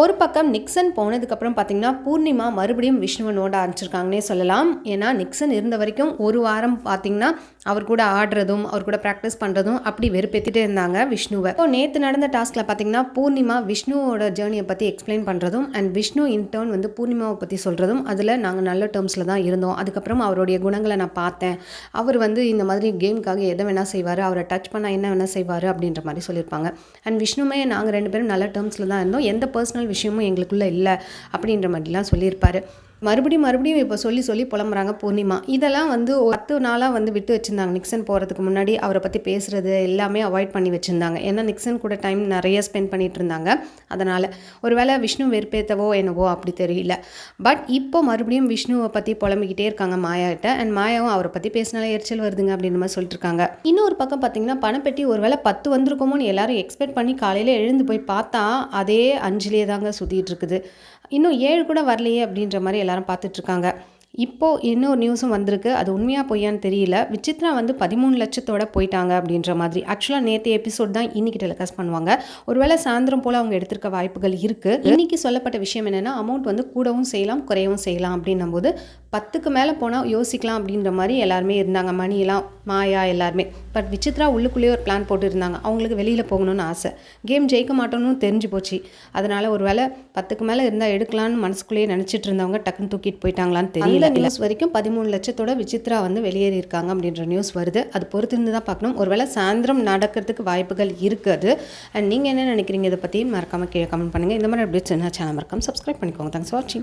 ஒரு பக்கம் நிக்சன் போனதுக்கப்புறம் பார்த்தீங்கன்னா பூர்ணிமா மறுபடியும் விஷ்ணுவை நோட ஆரம்பிச்சிருக்காங்கன்னே சொல்லலாம். ஏன்னா நிக்சன் இருந்த வரைக்கும் ஒரு வாரம் பார்த்தீங்கன்னா அவர் கூட ஆடுறதும் அவர் கூட ப்ராக்டிஸ் பண்ணுறதும் அப்படி வெறுப்பேற்றிட்டே இருந்தாங்க விஷ்ணுவை. இப்போ நேற்று நடந்த டாஸ்கில் பார்த்தீங்கன்னா பூர்ணிமா விஷ்ணுவோட ஜேர்னியை பற்றி எக்ஸ்பிளைன் பண்ணுறதும் அண்ட் விஷ்ணு இன்டர்ன் வந்து பூர்ணிமாவை பற்றி சொல்கிறதும் அதில் நாங்கள் நல்ல டேர்ம்ஸில் தான் இருந்தோம். அதுக்கப்புறம் அவருடைய குணங்களை நான் பார்த்தேன். அவர் வந்து இந்த மாதிரி கேமுக்காக எதை வேணால் செய்வார் அவரை டச் பண்ணால் என்ன வேணால் செய்வார் அப்படின்ற மாதிரி சொல்லியிருப்பாங்க. அண்ட் விஷ்ணுமே நாங்கள் ரெண்டு பேரும் நல்ல டேர்ம்ஸில் தான் இருந்தோம். எந்த பர்சனல் விஷயமும் எங்களுக்குள்ளே இல்லை அப்படின்ற மாதிரிலாம் சொல்லியிருப்பாரு. மறுபடியும் மறுபடியும் இப்போ சொல்லி சொல்லி புலம்புறாங்க பூர்ணிமா. இதெல்லாம் வந்து பத்து நாளாக வந்து விட்டு வச்சுருந்தாங்க நிக்சன் போகிறதுக்கு முன்னாடி. அவரை பற்றி பேசுகிறது எல்லாமே அவாய்ட் பண்ணி வச்சுருந்தாங்க. ஏன்னா நிக்சன் கூட டைம் நிறைய ஸ்பெண்ட் பண்ணிகிட்டு இருந்தாங்க. அதனால் ஒருவேளை விஷ்ணு வெறுப்பேற்றவோ என்னவோ அப்படி தெரியல. பட் இப்போ மறுபடியும் விஷ்ணுவை பற்றி புலம்பிக்கிட்டே இருக்காங்க மாயாட்ட அண்ட் மாயாவும் அவரை பற்றி பேசினாலே எரிச்சல் வருதுங்க அப்படின்ற மாதிரி சொல்லிட்டு இருக்காங்க. இன்னொரு பக்கம் பார்த்தீங்கன்னா பணப்பெட்டி ஒருவேளை பத்து வந்திருக்கோமோன்னு எல்லாரும் எக்ஸ்பெக்ட் பண்ணி காலையில் எழுந்து போய் பார்த்தா அதே அஞ்சிலே தாங்க சுற்றிட்டு இருக்குது. இன்னும் ஏழு கூட வரலையே அப்படின்ற மாதிரி எல்லாரும் பார்த்துட்டு இருக்காங்க இப்போது இன்னொரு நியூஸும் வந்திருக்கு. அது உண்மையாக பொய்யான்னு தெரியல. விசித்ரா வந்து பதிமூணு லட்சத்தோட போயிட்டாங்க அப்படின்ற மாதிரி. ஆக்சுவலாக நேற்று எபிசோட் தான் இன்னைக்கு டெலிகாஸ்ட் பண்ணுவாங்க. ஒருவேளை சாயந்தரம் போல் அவங்க எடுத்திருக்க வாய்ப்புகள் இருக்குது இன்னைக்கு சொல்லப்பட்ட விஷயம் என்னென்னா அமௌண்ட் வந்து கூடவும் செய்யலாம் குறையவும் செய்யலாம் அப்படின்னும் போது பத்துக்கு மேலே போனால் யோசிக்கலாம் அப்படின்ற மாதிரி எல்லாருமே இருந்தாங்க. மணியெல்லாம் மாயா எல்லாருமே. பட் விசித்ரா உள்ளுக்குள்ளேயே ஒரு பிளான் போட்டு இருந்தாங்க அவங்களுக்கு வெளியில் போகணும்னு ஆசை. கேம் ஜெயிக்க மாட்டோம்னு தெரிஞ்சு போச்சு. அதனால் ஒரு வேளை பத்துக்கு மேலே இருந்தால் எடுக்கலாம்னு மனசுக்குள்ளேயே நினச்சிட்டு இருந்தவங்க டக்குன்னு தூக்கிட்டு போயிட்டாங்களான்னு தெரியல. நியூஸ் வரைக்கும் பதிமூணு லட்சத்தோட விசித்ரா வந்து வெளியேறி இருக்காங்க அப்படின்ற நியூஸ் வருது. அது பொறுத்திருந்து தான் பார்க்கணும். ஒருவேளை சாயந்தரம் நடக்கிறதுக்கு வாய்ப்புகள் இருக்குது. அண்ட் நீங்கள் என்ன நினைக்கிறீங்க இதை பற்றி மறக்காமல் கீழே கமெண்ட் பண்ணுங்கள் இந்த மாதிரி அப்டேட்ஸ் என்ன சேனல் மறக்காம சப்ஸ்கிரைப் பண்ணிக்கோங்க. தேங்க்ஸ் வாட்சிங்